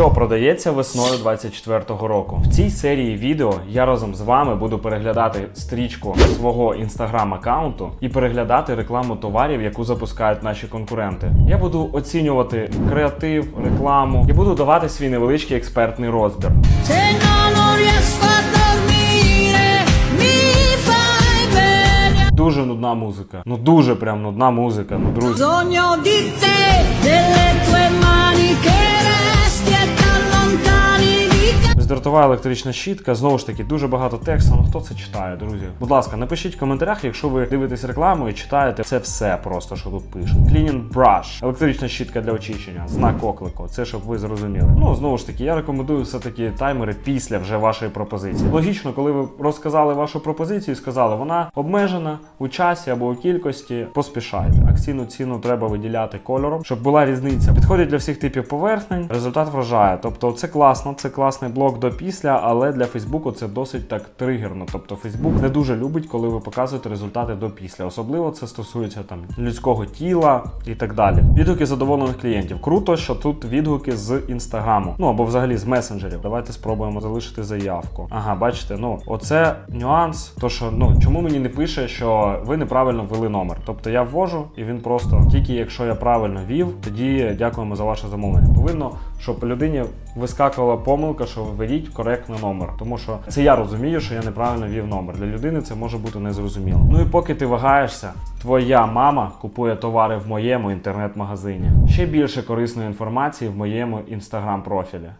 Що продається весною 24-го року? В цій серії відео я разом з вами буду переглядати стрічку свого інстаграм-аккаунту і переглядати рекламу товарів, яку запускають наші конкуренти. Я буду оцінювати креатив, рекламу і буду давати свій невеличкий експертний розбір. Дуже нудна музика. Ну дуже прям нудна музика. Ну друзі. Бездротова електрична щітка, знову ж таки, дуже багато тексту. Ну хто це читає, друзі? Будь ласка, напишіть в коментарях, якщо ви дивитесь рекламу і читаєте це все просто, що тут пишуть. Cleaning brush, електрична щітка для очищення, знак оклику. Це щоб ви зрозуміли. Ну знову ж таки, я рекомендую все-таки таймери після вже вашої пропозиції. Логічно, коли ви розказали вашу пропозицію сказали, вона обмежена у часі або у кількості, поспішайте. Акційну ціну треба виділяти кольором, щоб була різниця. Підходить для всіх типів поверхнень. Результат вражає. Тобто, це класно, це класний блок до після, але для Фейсбуку це досить так тригерно. Тобто Фейсбук не дуже любить, коли ви показуєте результати до після. Особливо це стосується там людського тіла і так далі. Відгуки задоволених клієнтів. Круто, що тут відгуки з інстаграму, ну або взагалі з месенджерів. Давайте спробуємо залишити заявку. Ага, бачите, ну оце нюанс. То що ну чому мені не пише, що ви неправильно ввели номер? Тобто я ввожу, і він просто тільки якщо я правильно вів, тоді дякуємо за ваше замовлення. Повинно, щоб людині вискакувала помилка, що введіть коректно номер. Тому що це я розумію, що я неправильно ввів номер. Для людини це може бути незрозуміло. Ну і поки ти вагаєшся, твоя мама купує товари в моєму інтернет-магазині. Ще більше корисної інформації в моєму інстаграм профілі.